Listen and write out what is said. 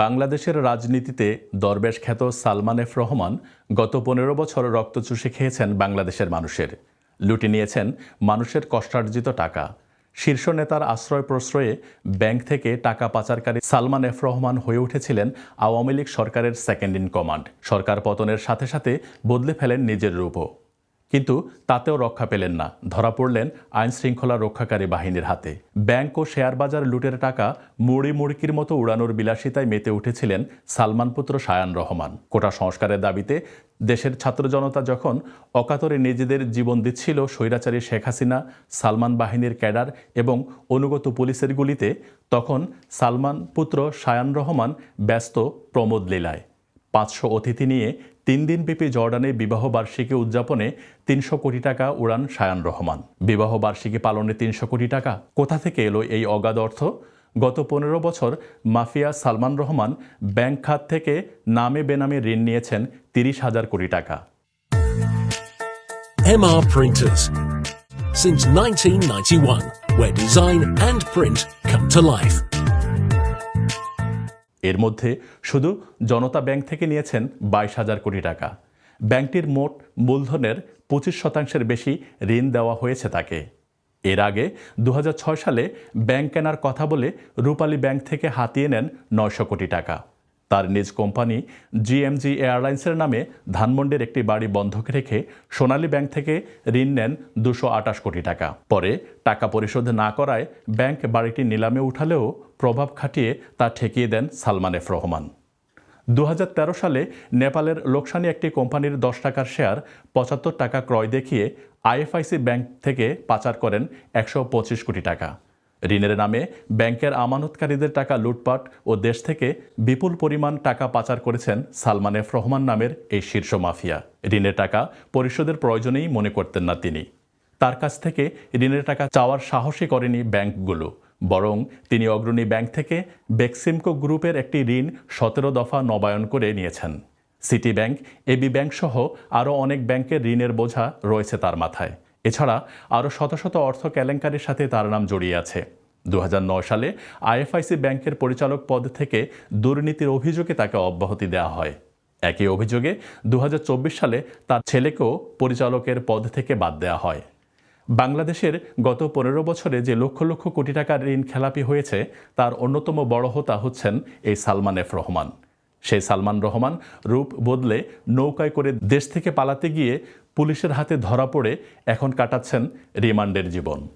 বাংলাদেশের রাজনীতিতে দরবেশ খ্যাত সালমান এফ রহমান গত পনেরো বছর রক্ত চুষে খেয়েছেন বাংলাদেশের মানুষের। লুটে নিয়েছেন মানুষের কষ্টার্জিত টাকা। শীর্ষ নেতার আশ্রয় প্রশ্রয়ে ব্যাংক থেকে টাকা পাচারকারী সালমান এফ রহমান হয়ে উঠেছিলেন আওয়ামী লীগ সরকারের সেকেন্ড ইন কমান্ড। সরকার পতনের সাথে সাথে বদলে ফেলেন নিজের রূপও। কিন্তু তাতেও রক্ষা পেলেন না। ধরা পড়লেন আইন শৃঙ্খলা রক্ষাকারী বাহিনীর হাতে। ব্যাংক ও শেয়ার বাজার লুটের টাকা মুড়ি মুড়কির মতো উড়ানোর বিলাসিতায় মেতে উঠেছিলেন সালমান পুত্র সায়ান রহমান। কোটা সংস্কারের দাবিতে দেশের ছাত্র জনতা যখন অকাতরে নিজেদের জীবন দিচ্ছিল স্বৈরাচারী শেখ হাসিনা, সালমান বাহিনীর ক্যাডার এবং অনুগত পুলিশের গুলিতে, তখন সালমান পুত্র সায়ান রহমান ব্যস্ত প্রমোদ লীলায়। পাঁচশো অতিথি নিয়ে তিন দিনব্যাপী জর্ডানে বিবাহ বার্ষিকী উদযাপনে তিনশো কোটি টাকা উড়ান সায়ান রহমান বিবাহ বার্ষিকী পালনে তিনশো কোটি টাকা কোথা থেকে এলো এই অগাধ অর্থ গত পনেরো বছর মাফিয়া সালমান রহমান ব্যাংক খাত থেকে নামে বেনামে ঋণ নিয়েছেন তিরিশ হাজার কোটি টাকা MR Printers. Since 1991, where design and print come to life. এর মধ্যে শুধু জনতা ব্যাংক থেকে নিয়েছেন বাইশ হাজার কোটি টাকা। ব্যাংকটির মোট মূলধনের পঁচিশ শতাংশের বেশি ঋণ দেওয়া হয়েছে তাকে। এর আগে দু হাজার ছয় সালে ব্যাংক কেনার কথা বলে রূপালী ব্যাংক থেকে হাতিয়ে নেন নয়শো কোটি টাকা। তার নিজ কোম্পানি জিএমজি এয়ারলাইন্সের নামে ধানমন্ডির একটি বাড়ি বন্ধক রেখে সোনালী ব্যাংক থেকে ঋণ নেন দুশো কোটি টাকা। পরে টাকা পরিশোধ না করায় ব্যাংক বাড়িটি নিলামে উঠালেও প্রভাব খাটিয়ে তা ঠেকিয়ে দেন সালমান এফ রহমান। দু হাজার তেরো সালে নেপালের লোকসানি একটি কোম্পানির দশ টাকার শেয়ার পঁচাত্তর টাকা ক্রয় দেখিয়ে আইএফআইসি ব্যাংক থেকে পাচার করেন একশো পঁচিশ কোটি টাকা। ঋণের নামে ব্যাংকের আমানতকারীদের টাকা লুটপাট ও দেশ থেকে বিপুল পরিমাণ টাকা পাচার করেছেন সালমান এফ রহমান নামের এই শীর্ষ মাফিয়া। ঋণের টাকা পরিশোধের প্রয়োজনেই মনে করতেন না তিনি। তার কাছ থেকে ঋণের টাকা চাওয়ার সাহসই করেনি ব্যাংকগুলো। বরং তিনি অগ্রণী ব্যাংক থেকে বেক্সিমকো গ্রুপের একটি ঋণ সতেরো দফা নবায়ন করে নিয়েছেন। সিটি ব্যাংক এবি ব্যাংক সহ আরও অনেক ব্যাংকের ঋণের বোঝা রয়েছে তার মাথায়। এছাড়া আরও শত শত অর্থ কেলেঙ্কারির সাথে তার নাম জড়িয়ে আছে। দু হাজার নয় সালে আইএফআইসি ব্যাংকের পরিচালক পদ থেকে দুর্নীতির অভিযোগে তাকে অব্যাহতি দেওয়া হয়। একই অভিযোগে দু হাজার চব্বিশ সালে তার ছেলেকেও পরিচালকের পদ থেকে বাদ দেওয়া হয়। বাংলাদেশের গত পনেরো বছরে যে লক্ষ লক্ষ কোটি টাকার ঋণ খেলাপি হয়েছে, তার অন্যতম বড় হোতা হচ্ছেন এই সালমান এফ রহমান। সেই সালমান রহমান রূপ বদলে নৌকায় করে দেশ থেকে পালাতে গিয়ে পুলিশের হাতে ধরা পড়ে এখন কাটাচ্ছেন রিমান্ডের জীবন।